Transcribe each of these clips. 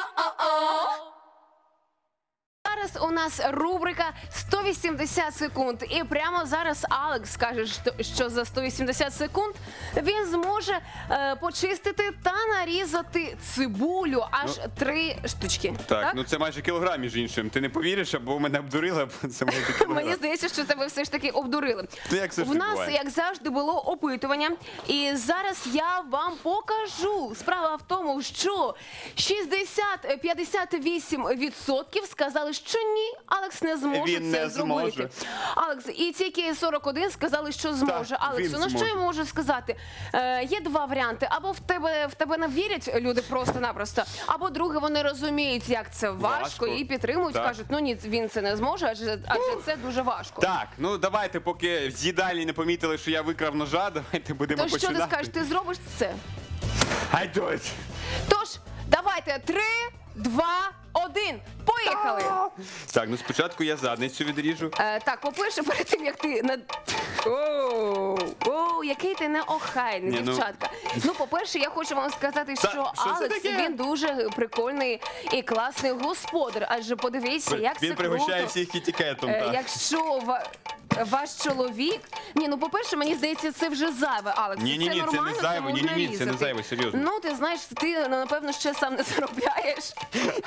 oh, oh. Зараз у нас рубрика 180 секунд. І прямо зараз Алекс каже, що- за 180 секунд він зможе е, почистити та нарізати цибулю аж три штучки. Так, ну це майже кілограм, між іншим. Ти не повіриш, або мене обдурила, бо це майже кілограм. Мені здається, що тебе все ж таки обдурили. Ну, як завжди В нас, буває. як завжди, було опитування, і зараз я вам покажу. Справа в тому, що 60-58% сказали, що ні, Алекс не зможе Він це не зробити. зможе. Алекс, і тільки 41 сказали, що зможе. Так, Алексу, він ну що зможе. я можу сказати? Е, є два варіанти: або в тебе в тебе не вірять люди просто-напросто, або друге, вони розуміють, як це важко, Важко. і підтримують, Так. кажуть, ну ні, він це не зможе, адже адже це дуже важко. Так, ну давайте, поки з їдальні не помітили, що я викрав ножа, давайте будемо То що починати. ти скажеш, ти зробиш це? I do it. Тож, давайте три, два, один. Поїхали! Так, ну спочатку я задницю відріжу. Е, так, по-перше, перед тим як ти на Оу, оу, який ти неохайний, Ні, ну- дівчатка. Ну, по-перше, я хочу вам сказати, Та, що що це Алекс таке? він дуже прикольний і класний господар. Адже подивіться, як Він пригощає круто. всіх кітікетом. Е, так. Якщо ва- ваш чоловік, ні, ну по-перше, мені здається, це вже зайве, Алекс. Ні-ні-ні, це не нормально, зайве, можна ні-ні-ні, це не різати. зайве, серйозно. Ну ти знаєш, ти ну, напевно ще сам не заробляєш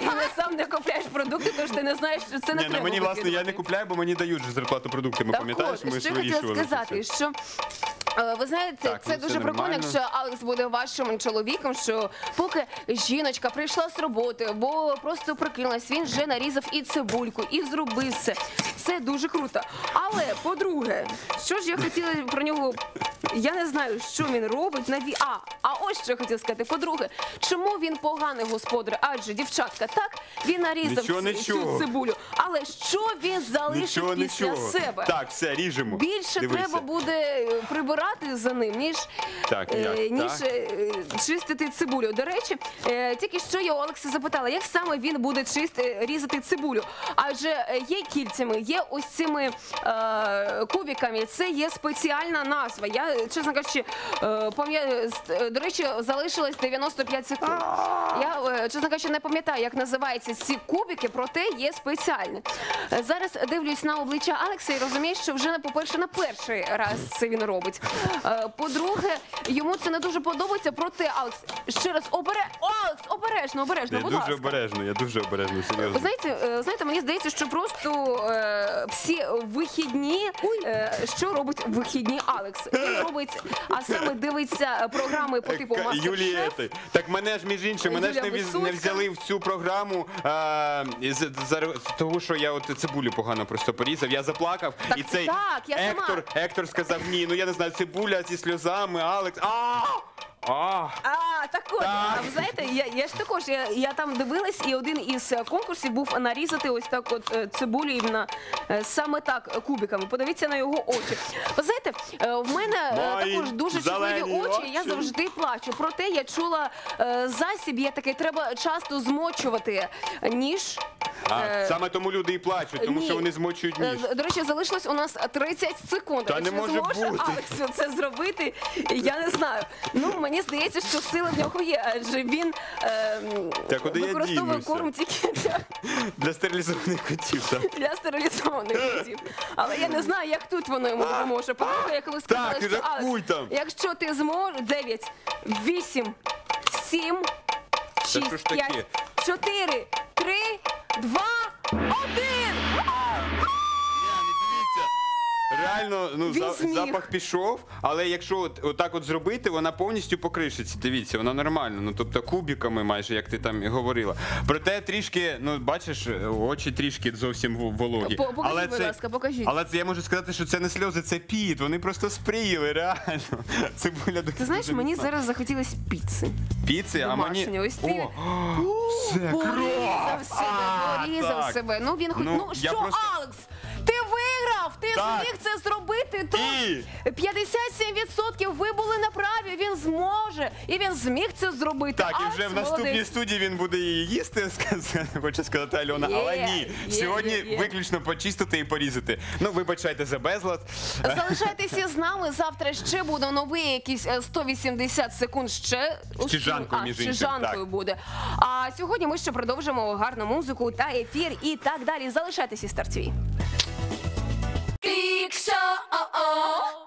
і не сам не купляєш продукти, тож ти не знаєш, що це не Ні, ну треба. мені власне я не викидувати. купляю, бо мені дають же зарплату продуктами. Так Пам'ятаєш, от, ми що я хотіла вирішували. це сказати, що е, ви знаєте, Так, це ну, дуже прикольно, нормально. якщо Алекс буде вашим чоловіком, що поки жіночка прийшла з роботи, бо просто прикинулась, він вже нарізав і цибульку, і зробив це. Це дуже круто. Але по-друге, що ж я хотіла про нього. Я не знаю, що він робить на ві. А, а ось що я хотіла сказати. По-друге, чому він поганий господар? Адже дівчатка, так він нарізав Нічого, ці- нічого. цю цибулю. Але що він залишив Нічого, після нічого. себе? Так, все, ріжемо. Більше Дивися. треба буде е, прибирати за ним, ніж, Так, е, як? ніж Так. е, чистити цибулю. До речі, е, тільки що я у Олекса запитала, як саме він буде чисти, різати цибулю. Адже е, є кільцями, є ось цими е, кубиками. Це є спеціальна назва. Я, е, чесно кажучи, е, з- е, до речі, залишилось 95 секунд. Я, е, чесно кажучи, не пам'ятаю, як називаються ці кубики, проте є спеціальне. Е, Зараз дивлюсь на обличчя Алекса і розумію, що вже по-перше, на перший раз це він робить. Е, По-друге, йому це не дуже подобається. Проте, Алекс, ще раз обере Алекс, обережно, обережно, Я будь дуже ласка. обережно, я дуже обережно, серйозно. знаєте, е, знаєте, мені здається, що просто е, всі вихідні, е, що робить вихідні Алекс? Він робить, а саме дивиться програми по типу Е, Мастер-шеф. етой. так мене ж між іншим, мене ж Юлія не, віз- Висоцька. не взяли в цю програму а, з, з, з того, що я от цибулю погано просто порізав. Я заплакав, Так, і цей так, я сама. Ектор, Ектор сказав, ні, ну я не знаю, цибуля зі сльозами, Алекс. А! А! А, так от, Так. а ви знаєте, я, я ж також я, я там дивилась, і один із е, конкурсів був нарізати ось так от е, цибулю іменно е, саме так е, кубиками. Подивіться на його очі. Ви знаєте, е, в мене е, Мої також дуже чутливі зелені очі. Я очі. завжди плачу. Проте я чула е, засіб, є такий, треба часто змочувати ніж. А, Е, саме тому люди і плачуть, тому ні. що вони змочують Е, ніж. з- До речі, залишилось у нас 30 секунд. Та Чи не може зможе бути. Алекс це зробити? Я не знаю. Ну мені здається, що сили в нього є, адже він е, Та куди я використовує дінуся? корм тільки для, Для стерилізованих котів, так. для стерилізованих котів. Але я не знаю, як тут воно йому допоможе. По-друге, як ви сказали, Так, що рахуй Алекс, там. якщо ти зможеш 9, 8, 7, що 6, ж таке? 5, 4, 3, Vá ou! Реально, ну за- запах пішов, але якщо от, отак от зробити, вона повністю покришиться. Дивіться, вона нормально. Ну тобто кубіками, майже як ти там і говорила. Проте трішки, ну бачиш, очі трішки зовсім в- вологі. По- покажіть, але будь це, ласка, покажіть. Але це я можу сказати, що це не сльози, це піт. Вони просто спріяли, реально. Цибуля дуже Ти знаєш, мені зараз захотілось піци. піци, а мені. ось ти- О, все, Порізав кров! себе, А, порізав так. себе. Ну він хоч. Ну, Ну, я що, просто- Алекс? Так. зміг це зробити. То І? 57% ви були на праві. Він зможе. І він зміг це зробити. Так, і вже в наступній молодець. студії він буде її їсти, сказати, хоче сказати Альона. Є, Але ні, є, сьогодні є, є. виключно почистити і порізати. Ну, вибачайте за безлад. Залишайтеся з нами. Завтра ще буде новий якийсь е, 180 секунд ще. З Чижанкою, а, між з іншим, Чижанкою так. буде. А сьогодні ми ще продовжимо гарну музику та ефір і так далі. Залишайтеся Стар ТВ. Aww.